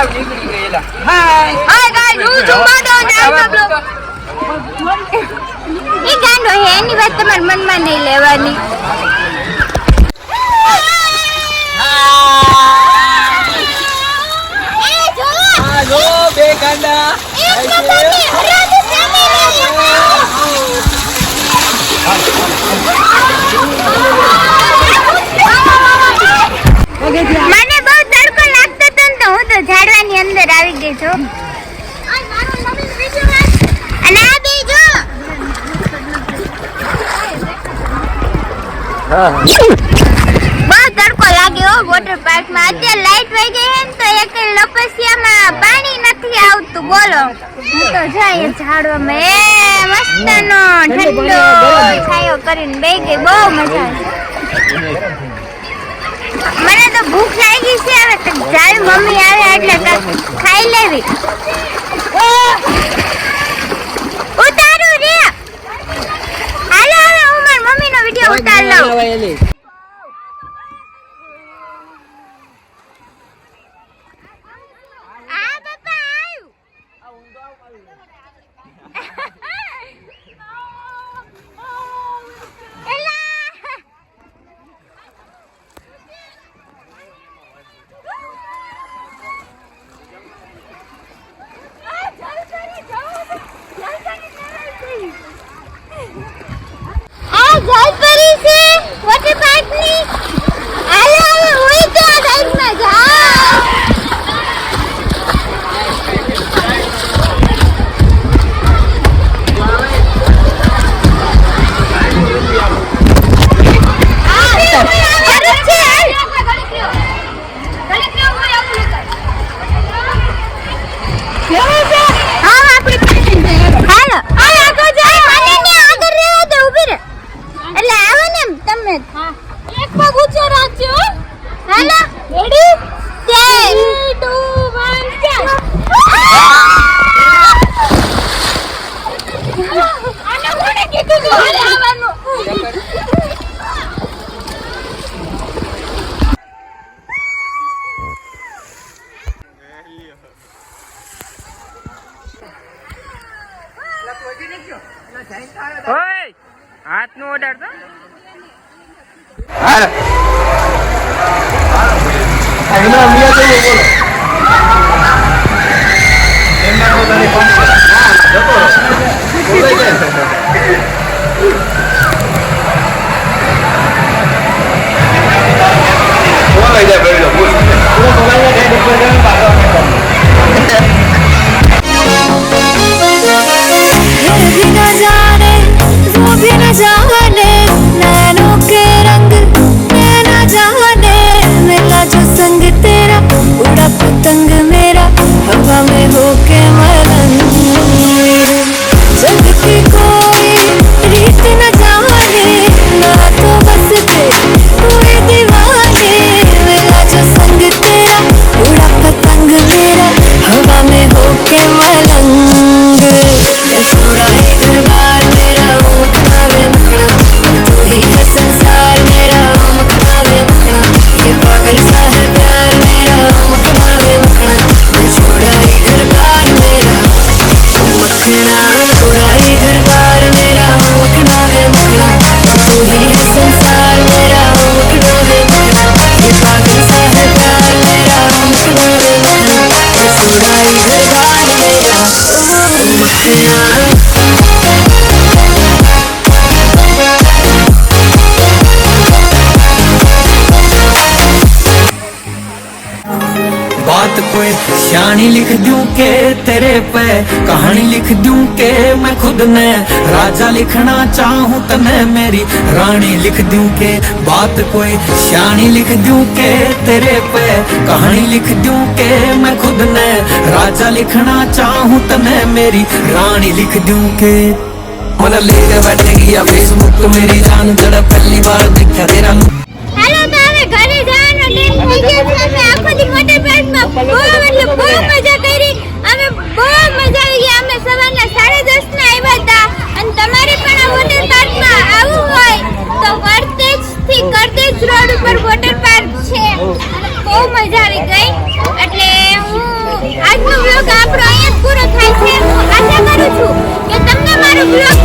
આવ નીકળી ગયેલા હાય હાય ગાઈસ હું છું માધવ ને આ બ્લોગ ઈ ગાંડો હે એની વાત તમારા મનમાં નહીં લેવાની. એ જો હાલો બે ગાંડા. બહુ તડકો લાગ્યો વોટર પાર્કમાં અત્યારે લાઈટ વહી ગઈ હે તો એક લપસિયામાં પાણી નથી આવતું. બોલો. જાય ઝાડવામાં. એ મસ્તનો ઠંડો છાયો કરીને બે ગઈ. બહુ મજા આવી. મને તો ભૂખ લાગી છે હવે તો મમ્મી આવે એટલે ખાઈ લેવી. Fala ele. Ah, vai! ઓય હાથ નો તો હા. એમાં મિયા જઈએ બોલો. शानी लिख दूँ के तेरे पे, कहानी लिख दूँ के मैं खुद ने। राजा लिखना चाहूँ तो मैं मेरी रानी लिख दूँ के। बात कोई शानी लिख दूँ के तेरे पे, कहानी लिख दूँ के मैं खुद ने। राजा लिखना चाहूँ तो मैं मेरी रानी लिख दूँ के। मन लेके बैठेगी फेसबुक मेरी जान जरा पहली बार देखा तेरा વોટર પાર્કમાં બહુ એટલે બહુ મજા કરી. અમે બહુ મજા આવી અમે સવારના સાડા દસ ના આવ્યા હતા. અને તમારે પણ આ વોટર પાર્કમાં આવવું હોય તો વર્તેજથી કરતેજ રોડ ઉપર વોટર પાર્ક છે. બહુ મજા આવી ગઈ. એટલે હું આજનો વ્લોગ આપણો અહીંયા પૂરો થાય છે. હું આશા કરું છું કે તમને મારો વ્લોગ